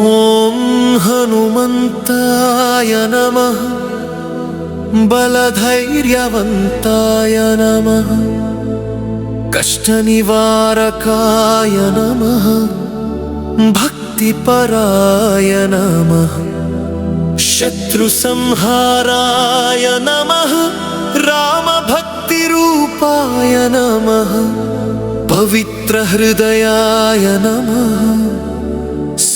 बलधैर्यवन्ताय नमः। बलधैर्यवन्ताय नमः। कष्टनिवारकाय नमः। भक्तिपराय नमः। शत्रुसंहाराय नमः। रामभक्तिरूपाय नमः। पवित्रहृदयाय नमः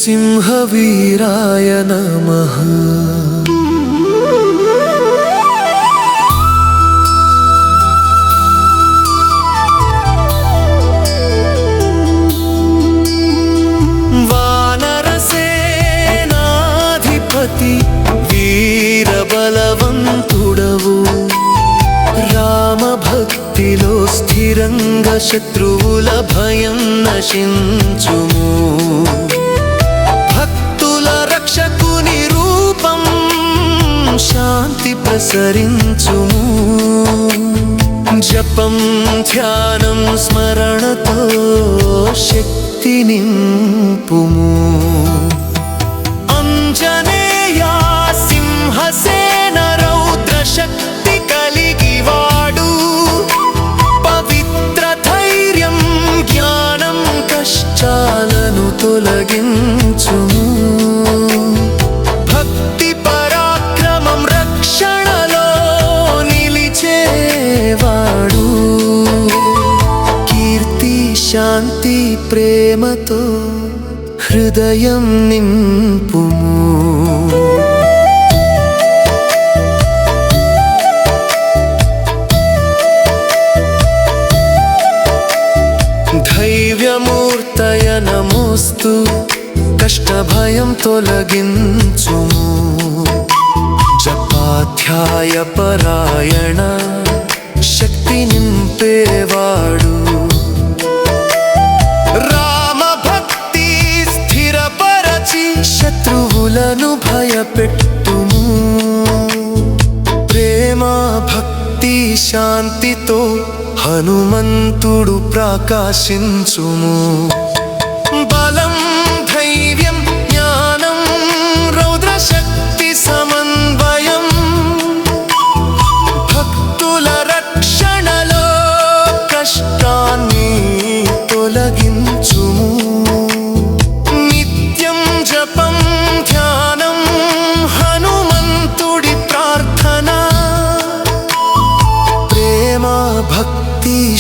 सिंहवीराय नमः వానరసేనాధిపతి వీరబలవంతుడవు రామభక్తిలో స్థిరంగా శత్రువుల భయం నశించుము శాంతి ప్రసరించుము జపం ధ్యానం స్మరణతో శక్తి నింపుము. ప్రేమతో హృదయం నింపుము. ధైర్యమూర్తయ నమోస్తు కష్టభయం తొలగించుము. జపాధ్యాయ పరాయణ శక్తి నింపేవాడు. శత్రువులను భయపెట్టుము. ప్రేమ భక్తి శాంతితో హనుమంతుడు ప్రకాశించుము. బలం ధైర్యం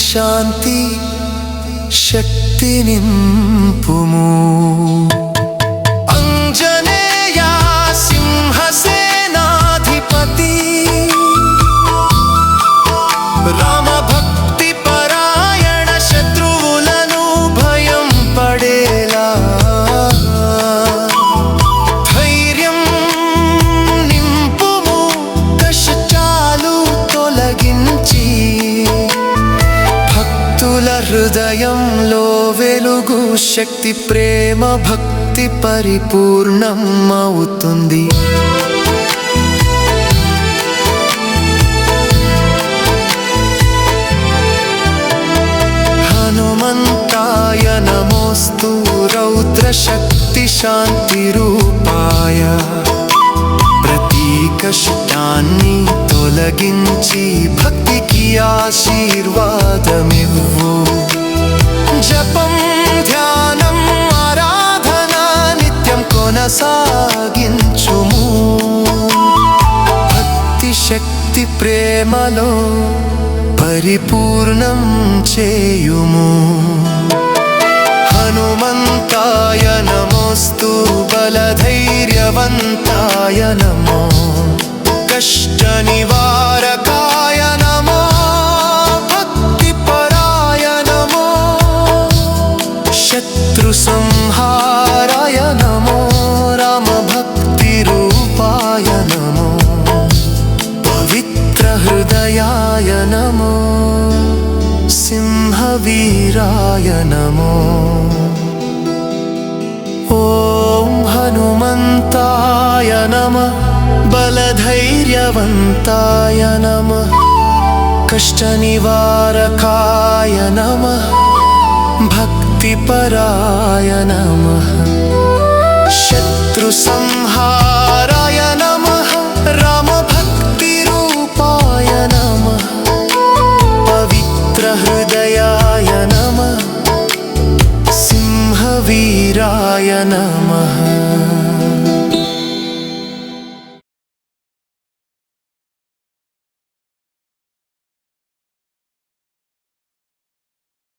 శాంతి శక్తి నింపుము హృదయంలో వెలుగు శక్తి ప్రేమ భక్తి పరిపూర్ణం అవుతుంది హనుమంతాయ నమోస్తు రౌద్ర శక్తి శాంతి రూపాయ. ప్రతి కష్టాన్ని తొలగించి భక్తికి ఆశీర్వాదమివ్వు. జపం ధ్యానం ఆరాధన నిత్యం కొనసాగించుము. భక్తి శక్తి ప్రేమలో పరిపూర్ణం చేయుము. హనుమంతాయ నమోస్తు బలధైర్యవంతాయ నమో. కష్ట నివారకాయ ीराय नमो। ॐ हनुमन्ताय नमः बलधैर्यवन्ताय नमः कष्टनिवारकाय नमः भक्तिपराय नमः। शत्रुसंहा